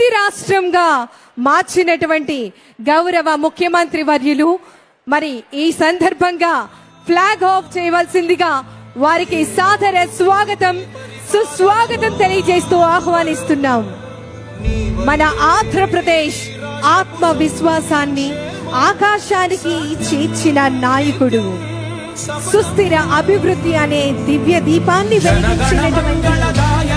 అభివృద్ధి రాష్ట్రంగా మార్చినటువంటి గౌరవ ముఖ్యమంత్రి వర్యులు మరి ఈ సందర్భంగా ఫ్లాగ్ ఆఫ్ చేయవలసిందిగా వారికి సాదర స్వాగతం సుస్వాగతం తెలియజేస్తూ ఆహ్వానిస్తున్నాం. మన ఆంధ్రప్రదేశ్ ఆత్మవిశ్వాసాన్ని ఆకాశానికి చేర్చిన నాయకుడు సుస్థిర అభివృద్ధి అనే దివ్య దీపాన్ని వెలిగించినటువంటి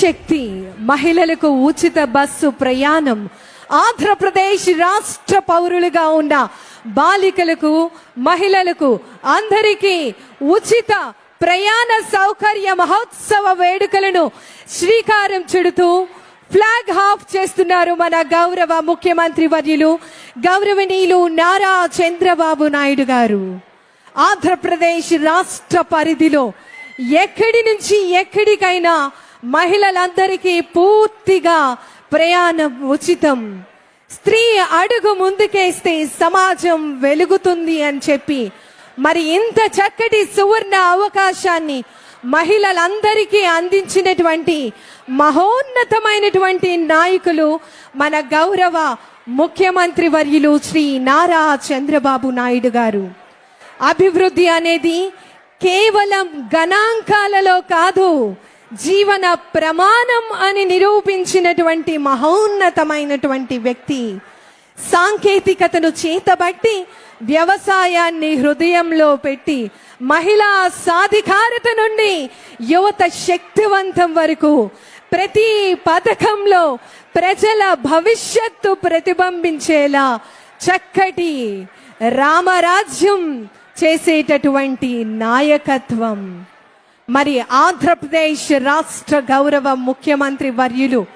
శక్తి మహిళలకు ఉచిత బస్సు ప్రయాణం. ఆంధ్రప్రదేశ్ రాష్ట్ర పౌరులుగా ఉన్న బాలికలకు మహిళలకు అందరికీ ఉచిత ప్రయాణ సౌకర్య మహోత్సవ వేడుకలను శ్రీకారం చుడుతూ ఫ్లాగ్ హాఫ్ చేస్తున్నారు మన గౌరవ ముఖ్యమంత్రి వర్యులు గౌరవనీయులు నారా చంద్రబాబు నాయుడు గారు. ఆంధ్రప్రదేశ్ రాష్ట్ర పరిధిలో ఎక్కడి నుంచి ఎక్కడికైనా మహిళలందరికీ పూర్తిగా ప్రయాణం ఉచితం. స్త్రీ అడుగు ముందుకేస్తే సమాజం వెలుగుతుంది అని చెప్పి మరి ఇంత చక్కటి సువర్ణ అవకాశాన్ని మహిళలందరికీ అందించినటువంటి మహోన్నతమైనటువంటి నాయకులు మన గౌరవ ముఖ్యమంత్రి వర్యులు శ్రీ నారా చంద్రబాబు నాయుడు గారు. అభివృద్ధి అనేది కేవలం గణాంకాలలో కాదు జీవన ప్రమాణం అని నిరూపించినటువంటి మహోన్నతమైనటువంటి వ్యక్తి సాంకేతికతను చేతబట్టి వ్యవసాయాన్ని హృదయంలో పెట్టి మహిళా సాధికారత నుండి యువత శక్తివంతం వరకు ప్రతి పథకంలో ప్రజల భవిష్యత్తు ప్రతిబింబించేలా చక్కటి రామరాజ్యం చేసేటటువంటి నాయకత్వం. మరి ఆంధ్రప్రదేశ్ రాష్ట్ర గౌరవ ముఖ్యమంత్రి వర్యులు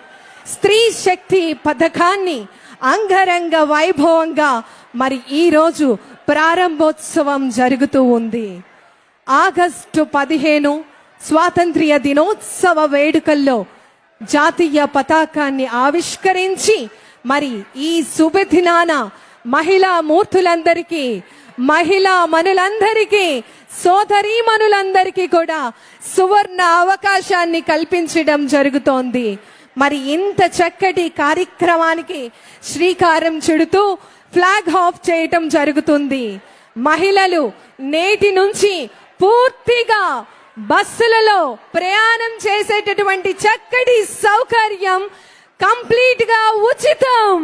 స్త్రీ శక్తి పథకాన్ని అంగరంగ వైభవంగా మరి ఈ రోజు ప్రారంభోత్సవం జరుగుతూ ఉంది. ఆగస్టు పదిహేను స్వాతంత్ర్య దినోత్సవ వేడుకల్లో జాతీయ పతాకాన్ని ఆవిష్కరించి మరి ఈ శుభదినాన మహిళా మూర్తులందరికీ మహిళా మనులందరికీ సోదరీమణులందరికీ కూడా సువర్ణ అవకాశాన్ని కల్పించడం జరుగుతోంది. మరి ఇంత చక్కటి కార్యక్రమానికి శ్రీకారం చుడుతూ ఫ్లాగ్ ఆఫ్ చేయటం జరుగుతుంది. మహిళలు నేటి నుంచి పూర్తిగా బస్సులలో ప్రయాణం చేసేటటువంటి చక్కటి సౌకర్యం కంప్లీట్గా ఉచితం.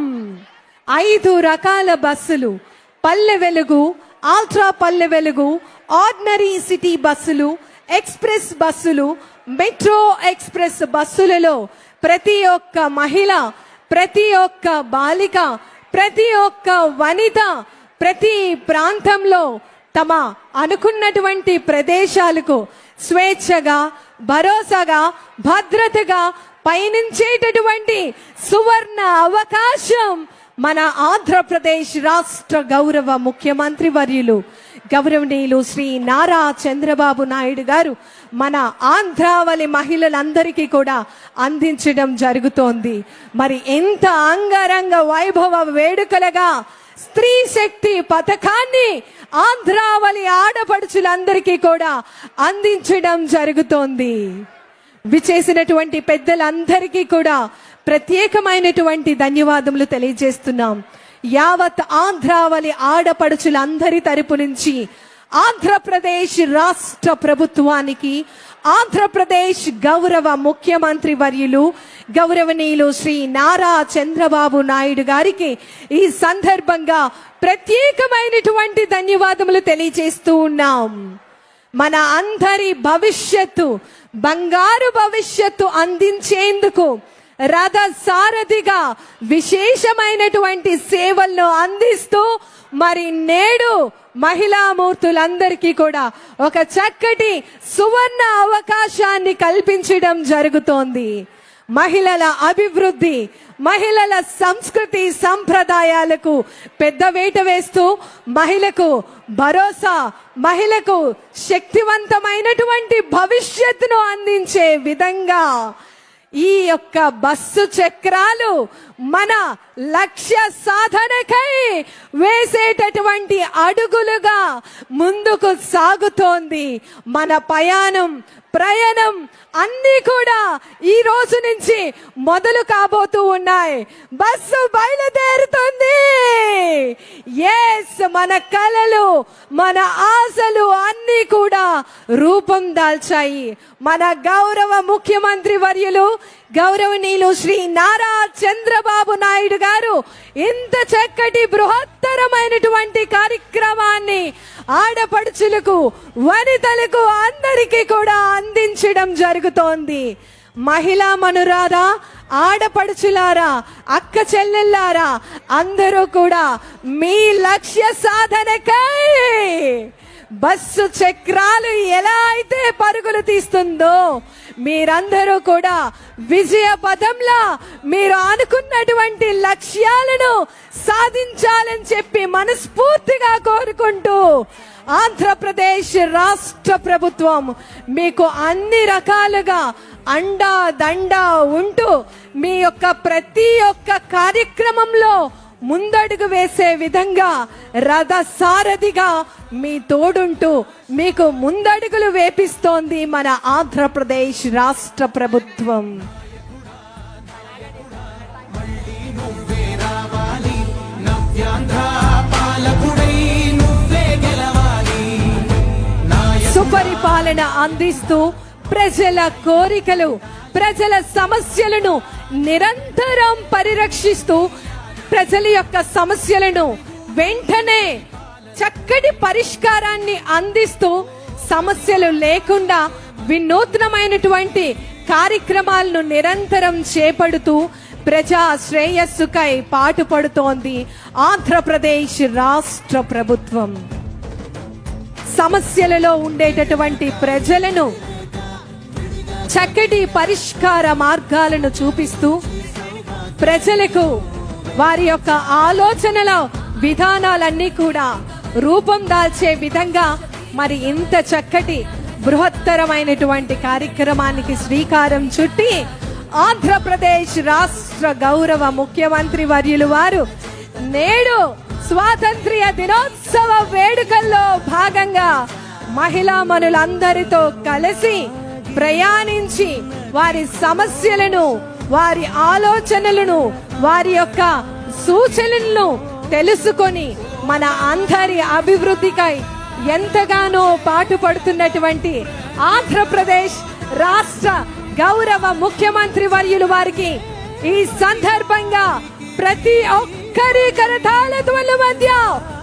ఐదు రకాల బస్సులు పల్లె Velugu ultra Palle Velugu ordinary city బస్సులు ఎక్స్ప్రెస్ బస్సులు మెట్రో ఎక్స్ప్రెస్ బస్సులలో ప్రతి ఒక్క మహిళ ప్రతి ఒక్క బాలిక ప్రతి ఒక్క వనిత ప్రతి ప్రాంతంలో తమ అనుకున్నటువంటి ప్రదేశాలకు స్వేచ్ఛగా భరోసాగా భద్రతగా పయనించేటటువంటి సువర్ణ అవకాశం మన ఆంధ్రప్రదేశ్ రాష్ట్ర గౌరవ ముఖ్యమంత్రి వర్యులు గౌరవనీయులు శ్రీ నారా చంద్రబాబు నాయుడు గారు మన ఆంధ్రావళి మహిళలందరికీ కూడా అందించడం జరుగుతోంది. మరి ఎంత అంగరంగ వైభవ వేడుకలుగా స్త్రీ శక్తి పథకాన్ని ఆంధ్రావళి ఆడపడుచులందరికీ కూడా అందించడం జరుగుతోంది. విచేసినటువంటి పెద్దలందరికీ కూడా ప్రత్యేకమైనటువంటి ధన్యవాదములు తెలియజేస్తున్నాం. యావత్ ఆంధ్రావళి ఆడపడుచులందరి తరపు నుంచి ఆంధ్రప్రదేశ్ రాష్ట్ర ప్రభుత్వానికి ఆంధ్రప్రదేశ్ గౌరవ ముఖ్యమంత్రి వర్యులు గౌరవనీయులు శ్రీ నారా చంద్రబాబు నాయుడు గారికి ఈ సందర్భంగా ప్రత్యేకమైనటువంటి ధన్యవాదములు తెలియజేస్తూ ఉన్నాం. మన అందరి భవిష్యత్తు బంగారు భవిష్యత్తు అందించేందుకు రథ సారథిగా విశేషమైనటువంటి సేవలను అందిస్తూ మరి నేడు మహిళామూర్తులందరికీ కూడా ఒక చక్కటి సువర్ణ అవకాశాన్ని కల్పించడం జరుగుతోంది. మహిళల అభివృద్ధి మహిళల సంస్కృతి సంప్రదాయాలకు పెద్ద వేట వేస్తూ మహిళకు భరోసా మహిళకు శక్తివంతమైనటువంటి భవిష్యత్తును అందించే విధంగా ఈ యొక్క బస్సు చక్రాలు మన లక్ష్య సాధనకై వేసేటటువంటి అడుగులుగా ముందుకు సాగుతోంది. మన పయాణం ప్రయాణం అన్నీ కూడా ఈ రోజు నుంచి మొదలు కాబోతూ ఉన్నాయి. బస్సు బయలుదేరుతుంది. ఎస్ మన కలలు మన ఆశలు అన్నీ కూడా రూపం దాల్చాయి. మన గౌరవ ముఖ్యమంత్రి వర్యులు గౌరవనీయులు శ్రీ నారా చంద్రబాబు నాయుడు గారు ఇంత చక్కటి బృహత్తరమైనటువంటి కార్యక్రమాన్ని ఆడపడుచులకు వనితలకు అందరికీ కూడా అందించడం జరుగుతోంది. మహిళా మనురారా ఆడపడుచులారా అక్క చెల్లెల్లారా అందరూ కూడా మీ లక్ష్య సాధనకై బస్సు చక్రాలు ఎలా అయితే పరుగులు తీస్తుందో మీరందరూ కూడా విజయ పదంలా మీరు అనుకున్నటువంటి లక్ష్యాలను సాధించాలని చెప్పి మనస్ఫూర్తిగా కోరుకుంటూ ఆంధ్రప్రదేశ్ రాష్ట్ర ప్రభుత్వం మీకు అన్ని రకాలుగా అండా దండా ఉంటూ మీ యొక్క ప్రతి ఒక్క కార్యక్రమంలో ముందడుగు వేసే విధంగా రథ సారథిగా మీ తోడుంటూ మీకు ముందడుగులు వేపిస్తోంది మన ఆంధ్రప్రదేశ్ రాష్ట్ర ప్రభుత్వం. సుపరిపాలన అందిస్తూ ప్రజల కోరికలు ప్రజల సమస్యలను నిరంతరం పరిరక్షిస్తూ ప్రజల యొక్క సమస్యలను వెంటనే చక్కటి పరిష్కారాన్ని అందిస్తూ సమస్యలు లేకుండా వినూత్నమైనటువంటి కార్యక్రమాలను నిరంతరం చేపడుతూ ప్రజా శ్రేయస్సుకై పాటుపడుతోంది ఆంధ్రప్రదేశ్ రాష్ట్ర ప్రభుత్వం. సమస్యలలో ఉండేటటువంటి ప్రజలను చక్కటి పరిష్కార మార్గాలను చూపిస్తూ ప్రజలకు వారి యొక్క ఆలోచనల విధానాలన్నీ కూడా రూపం దాల్చే విధంగా మరి ఇంత చక్కటి బృహత్తరమైనటువంటి కార్యక్రమానికి శ్రీకారం చుట్టి ఆంధ్రప్రదేశ్ రాష్ట్ర గౌరవ ముఖ్యమంత్రి వర్యులు వారు నేడు స్వాతంత్ర్య దినోత్సవ వేడుకల్లో భాగంగా మహిళా మనులందరితో కలిసి ప్రయాణించి వారి సమస్యలను వారి ఆలోచనలను వారి యొక్క సూచనలను తెలుసుకొని మన అందరి అభివృద్ధికై ఎంతగానో పాటుపడుతున్నటువంటి ఆంధ్రప్రదేశ్ రాష్ట్ర గౌరవ ముఖ్యమంత్రి వర్యులు వారికి ఈ సందర్భంగా ప్రతి ఒక్కరి కరతాళ మధ్య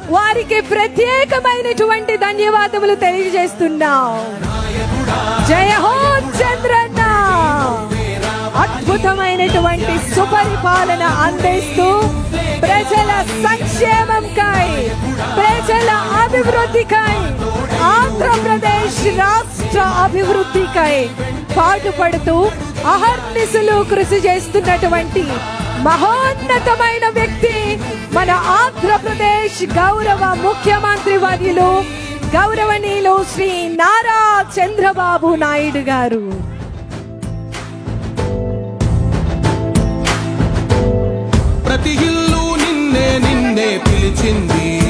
వారికి ప్రత్యేకమైనటువంటి ధన్యవాదములు తెలియజేస్తున్నాం. జయ హో అద్భుతమైనటువంటి సుపరిపాలన అందిస్తూ ప్రజల సంక్షేమంకై ప్రజల అభివృద్ధికై ఆంధ్రప్రదేశ్ రాష్ట్ర అభివృద్ధికై పాటుపడుతూ అహర్నిశలు కృషి చేస్తున్నటువంటి మహోన్నతమైన వ్యక్తి మన ఆంధ్రప్రదేశ్ గౌరవ ముఖ్యమంత్రి వర్యులు గౌరవనీయులు శ్రీ నారా చంద్రబాబు నాయుడు గారు. నిన్నే